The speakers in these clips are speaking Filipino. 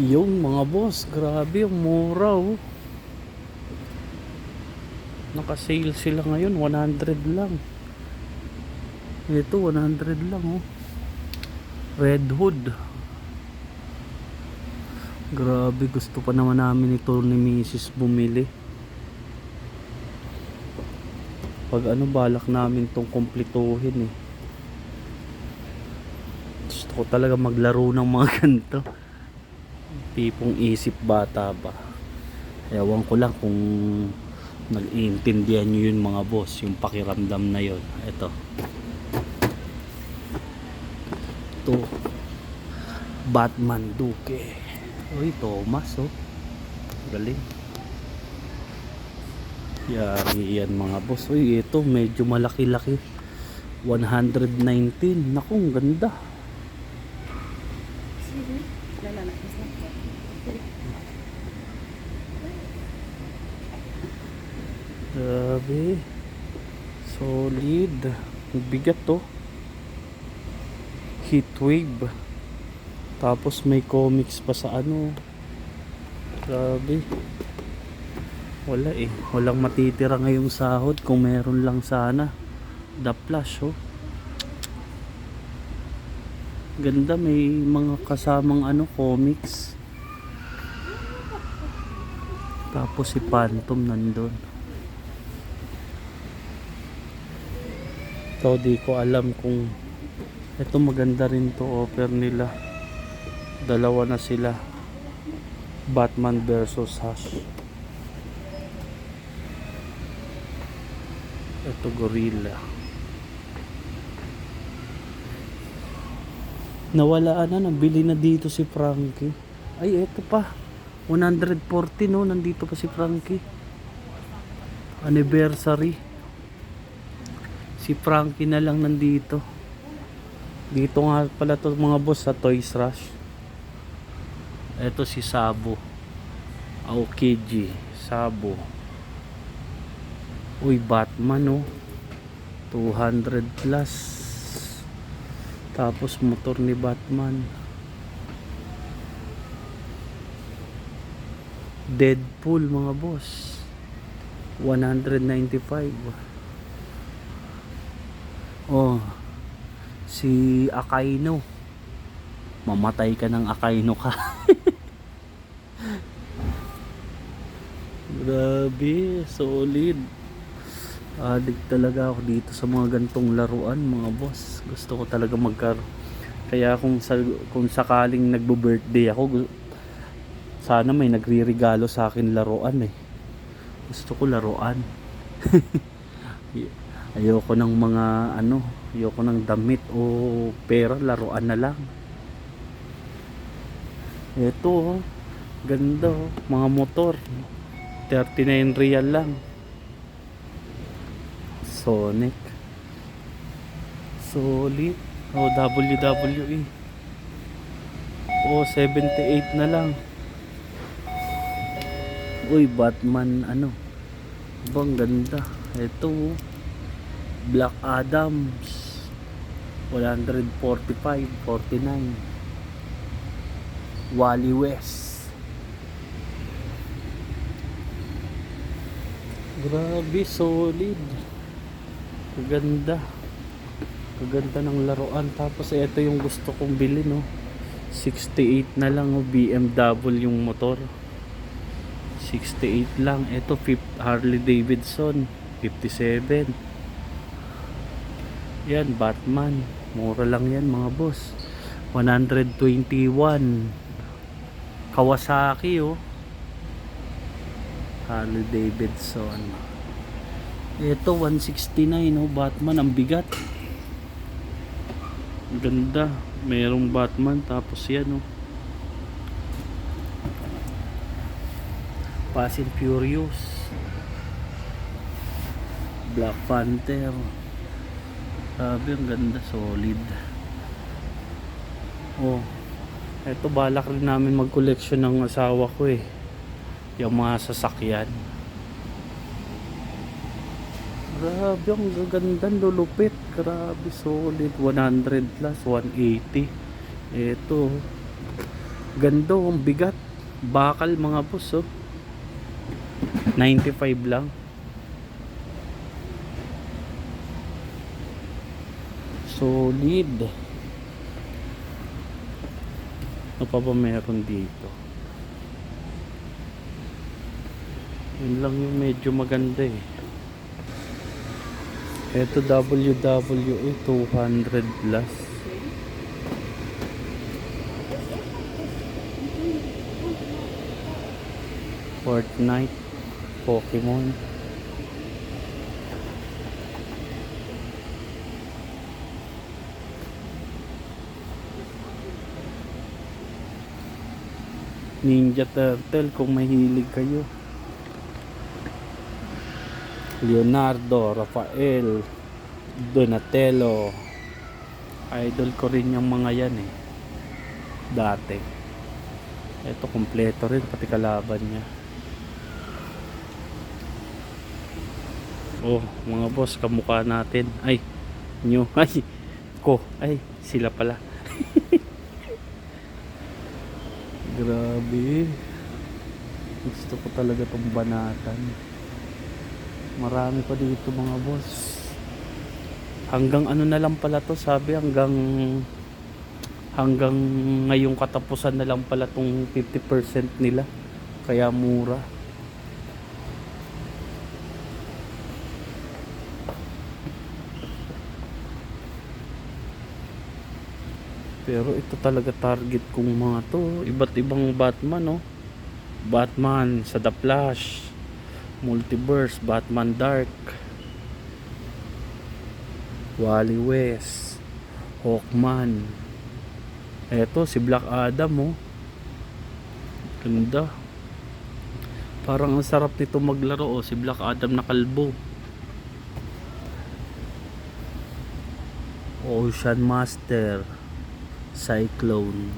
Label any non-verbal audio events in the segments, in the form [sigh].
Yung mga boss, grabe mura oh. Naka-sale sila ngayon, 100 lang. Ito, 100 lang oh. Red Hood. Grabe, gusto pa naman namin ito ni Mrs. bumili. Pag ano, balak namin tong kumpletuhin eh. Gusto ko talaga maglaro ng mga [laughs] ganito. Tipong isip bata ba. Ewan ko lang kung nag-iintindihan nyo yun mga boss, yung pakiramdam na yun. Ito. Ito. Batman Duke. Uy, Thomas oh. Galing. Yari yan mga boss. Uy, ito medyo malaki-laki. 119. Naku, ang ganda. Grabe. Solid. Bigat to. Heatwave. Tapos may comics pa sa ano. Grabe. Wala eh. Walang matitira ngayong sahod kung meron lang sana. The Flash oh. Ganda may mga kasamang ano comics. Tapos si Phantom nandun. Ito di ko alam kung ito maganda rin to offer nila. Dalawa na sila. Batman versus Hush. Ito gorilla. Nawala na, nabili na dito si Frankie. Ay, eto pa. 140 no, nandito pa si Frankie. Anniversary. Si Frankie na lang nandito. Dito nga pala to mga boss sa Toys Rush. Eto si Sabo. Aokiji. Sabo. Uy, Batman oh. 200 plus. Tapos motor ni Batman. Deadpool mga boss. 195. Oh. Si Akaino. Mamatay ka ng Akaino ka. [laughs] Grabe, solid. Addict talaga ako dito sa mga gantong laruan, mga boss. Gusto ko talaga magkaroon. Kaya kung sa, kung sakaling nagbo-birthday ako, sana may nagre-regalo sa akin laruan eh. Gusto ko laruan. [laughs] ayoko ng mga ano, ayoko ng damit o pera, laruan na lang. Ito, oh, ganda oh, mga motor. 39 real lang. Sonic. Solid. O WWE. O 78 na lang. Uy, Batman ano. Bang ganda. Ito. oh. Black Adams. 145, 49. Wally West. Grabe, solid. Kaganda. Kaganda ng laruan. Tapos ito yung gusto kong bilhin, no. 68 na lang, oh, BMW yung motor. 68 lang. Ito, Harley Davidson. 57. Yan, Batman. Mura lang yan, mga boss. 121. Kawasaki, oh. Harley Davidson. Ito 169 oh, Batman ang bigat. Ganda. Merong Batman tapos yan oh. Fast and Furious. Black Panther. Sabi ang ganda, solid. Oh. Ito balak rin namin mag-collection ng asawa ko eh. Yung mga sasakyan. Grabe, ang gaganda, lulupit. Grabe, solid. 100 plus, 180. Ito. Ganda, oh, ang bigat. Bakal mga boss, oh. 95 lang. Solid. Ano pa ba meron dito? Yun lang yung medyo maganda eh. Ito WWE 200 plus. Fortnite, Pokemon. Ninja Turtle kung mahilig kayo. Leonardo, Rafael, Donatello. Idol ko rin yung mga yan eh. Dati. Ito kompleto rin pati kalaban niya. Oh, mga boss, kamukha natin. Ay, nyo. [laughs] Ay, ko. Ay, sila pala. [laughs] Grabe. Gusto ko talaga tong banatan. Marami pa dito mga boss. Hanggang ano na lang pala to, sabi hanggang hanggang ngayong katapusan na lang pala tong 50% nila. Kaya mura. Pero ito talaga target kong mga to. Iba't ibang Batman, no? Batman sa The Flash, Multiverse, Batman Dark, Wally West, Hawkman. Eto, si Black Adam, oh. Ganda. Parang ang sarap nito maglaro, oh. Si Black Adam na kalbo. Ocean Master. Cyclone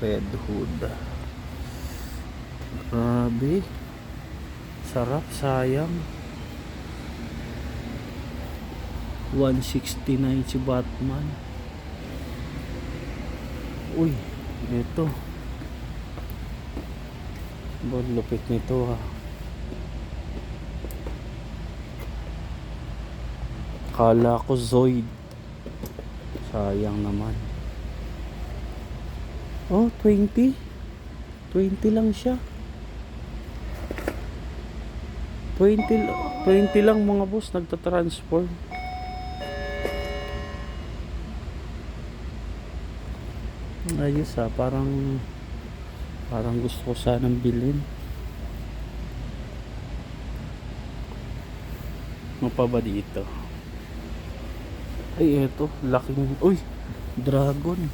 Red Hood Grabe Sarap, sayang 169 si Batman Uy, ito Ba, lupit nito ha Kala ko Zoid Sayang naman. Oh, 20. 20 lang siya. 20, l- 20 lang mga boss nagtatransform. Ayos ah, parang parang gusto ko sanang bilhin. Ano pa ba dito? Ay, eto. Laking... Uy! Dragon.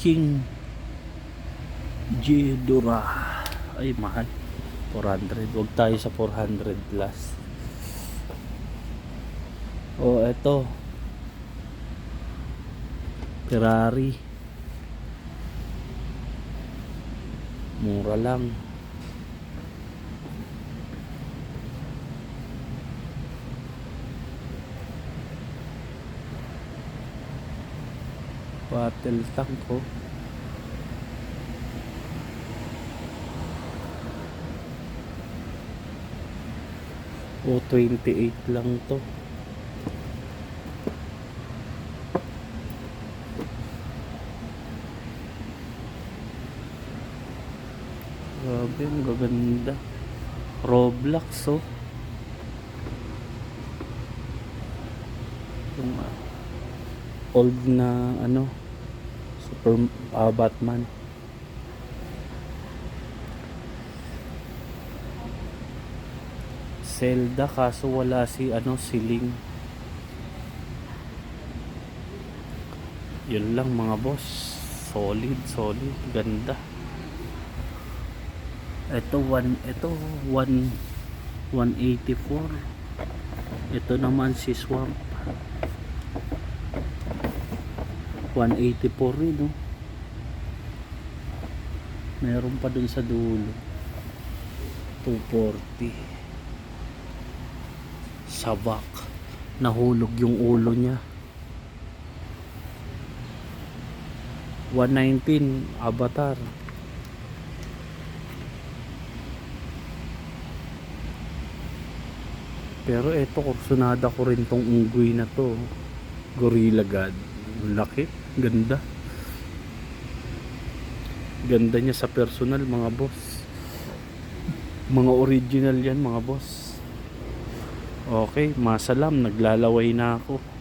King. Ghidorah. Ay, mahal. 400. Huwag tayo sa 400 plus. Oh, eto. Ferrari. Mura lang. Battle tank ko. O 28 lang to. Grabe, ang gaganda. Roblox, oh. Yung ah, old na ano super ah, Batman Zelda kaso wala si ano si Link. Yun lang mga boss. Solid solid. Ganda. Ito one ito one 184 ito naman si Swamp. 184 rin no? Meron pa dun sa dulo. 240 sabak nahulog yung ulo niya 119 Avatar. Pero eto, kursunada ko rin tong unggoy na to. Gorilla God. Laki. Ganda. Ganda niya sa personal mga boss. Mga original yan mga boss. Okay, masalam. Naglalaway na ako.